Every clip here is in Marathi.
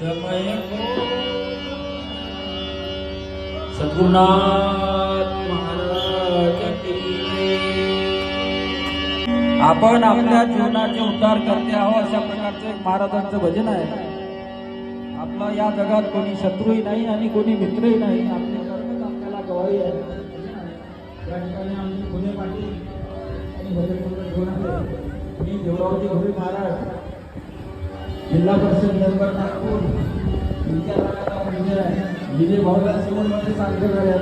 समय सद्गुरुनाथ महाराज आपण आपल्या जीवनाचे उद्धार करते आहो अशा प्रकारचं एक महाराजांचं भजन आहे. आपलं या जगात कोणी शत्रूही नाही आणि कोणी मित्रही नाही. आपले कर्मच आपल्याला गवाही आहे. या ठिकाणी आमचे पुणे पाटील आणि भजन मंडळ घेऊन आले मी देवरावजी घोरी महाराज. जिल्हा परिषद मेंबर नागपूर. विजय आहे. विजय भाऊला सिमोनमध्ये सादर झाले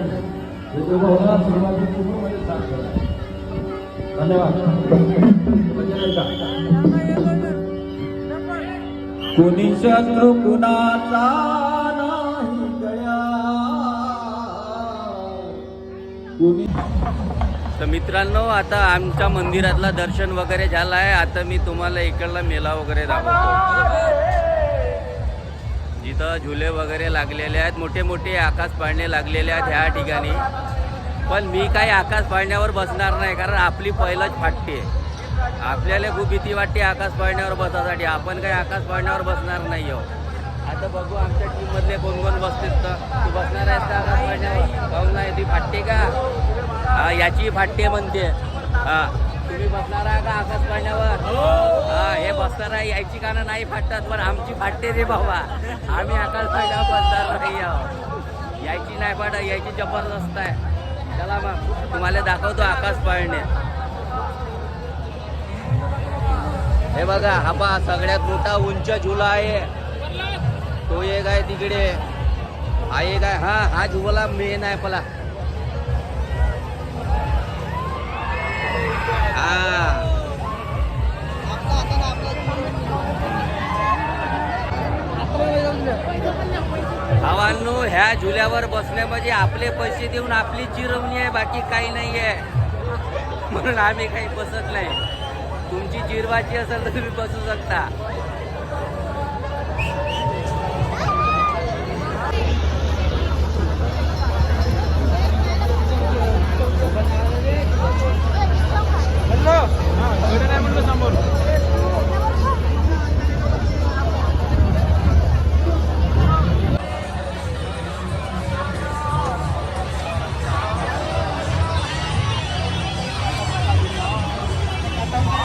विजय भाऊला सुरुवाती सिमोनमध्ये सादर झाले धन्यवाद. कुणी शत्रू कुणाचा नाही कुणी तर मित्रांनो आता आमच्या मंदिरातला दर्शन वगैरे झालं आहे आता मी तुम्हाला इकडला मेला वगैरे दाखवतो. जिथं झुले वगैरे लागलेले आहेत. मोठे मोठे आकाश पाळणे लागलेले आहेत ह्या ठिकाणी. पण मी काही आकाश पाळण्यावर बसणार नाही कारण आपली पहिलंच फाटते आपल्याला खूप भीती वाटते आकाश पाळण्यावर बसासाठी. आपण काही आकाश पाळण्यावर बसणार नाही आहोत आता बघू आमच्या टीममधले कोण कोण बसतील तर. तू बसणार आहेस का आकाश पाळण्यावर? काहून नाही ती फाटते का? हा याची फाटते म्हणते. हा तुम्ही बसणार आहे का आकाश पाळण्यावर? हा हे बसणार आहे यायची कानं नाही फाटतात पण आमची फाटते रे बाबा. आम्ही आकाश पाळण्यावर बसणार नाही आहोत यायची नाही फाट यायची जबरदस्त आहे. चला मग तुम्हाला दाखवतो आकाश पाळणे. हे बघा हा पा सगळ्यात मोठा उंच झुला आहे. तो एक आहे तिकडे. हा एक आहे हा हा झुला मेन आहे पला. हा. भावांनो ह्या झुल्यावर बसणे म्हणजे आपले पैसे देऊन आपली चिरवणी आहे बाकी काही नाही आहे म्हणून आम्ही काही बसत नाही. तुमची जिरवाची असेल तर तुम्ही बसू शकता.